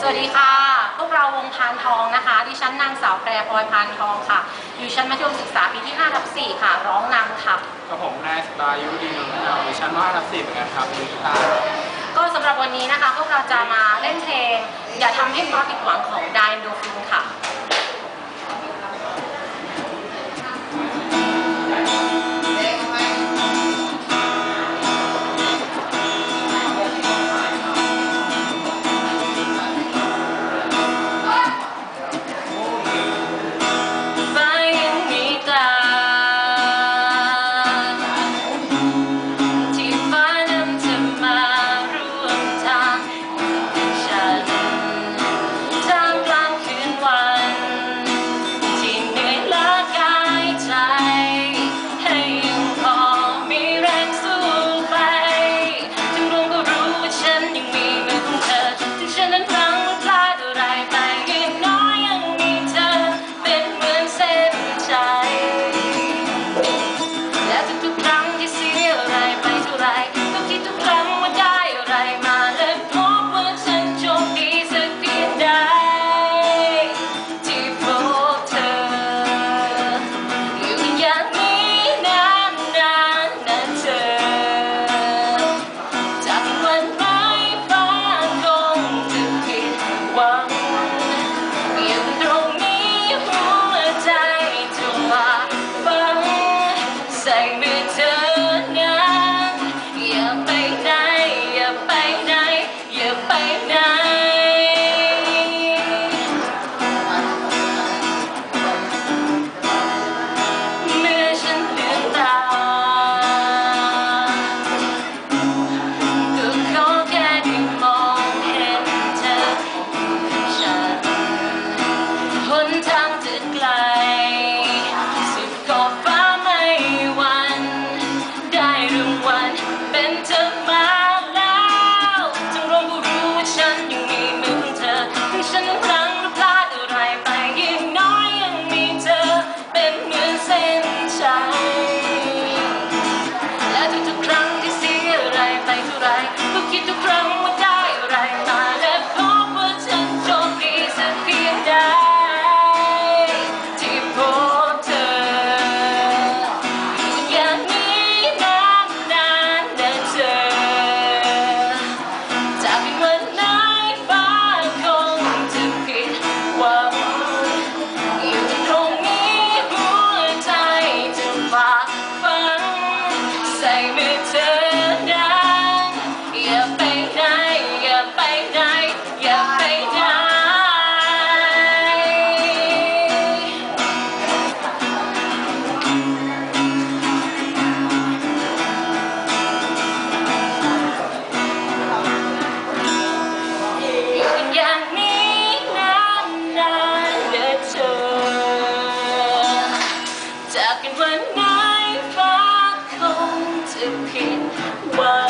สวัสดีค่ะ พวกเราวงพานทองนะคะ ดิฉันนางสาวแพรพลอยพานทองค่ะ อยู่ชั้นมัธยมศึกษาปีที่5ทับ4ค่ะ ร้องนำค่ะกับผมนายสตายุดีนนท์นะครับดิฉันว่าทับสี่เหมือนกันครับมือกีตาร์ก็สำหรับวันนี้นะคะ พวกเราจะมาเล่นเพลง อย่าทำให้ฟ้าผิดหวังของไดโดฟินค่ะ เดิไกล สุดกอบฟ้าไม่วัน ได้รางวัลเป็นเธอมาแล้วจังรวมก็รู้ว่าฉันยังมีมือเธอถึงฉันนั้ลังหรือพลาดอะไรไปยิ่งน้อยยังมีเธอ เป็นเหมือนเส้นชัยและทุกๆครั้งที่เสียอะไรไปเท่าไรก็คิดทุกครั้ง one.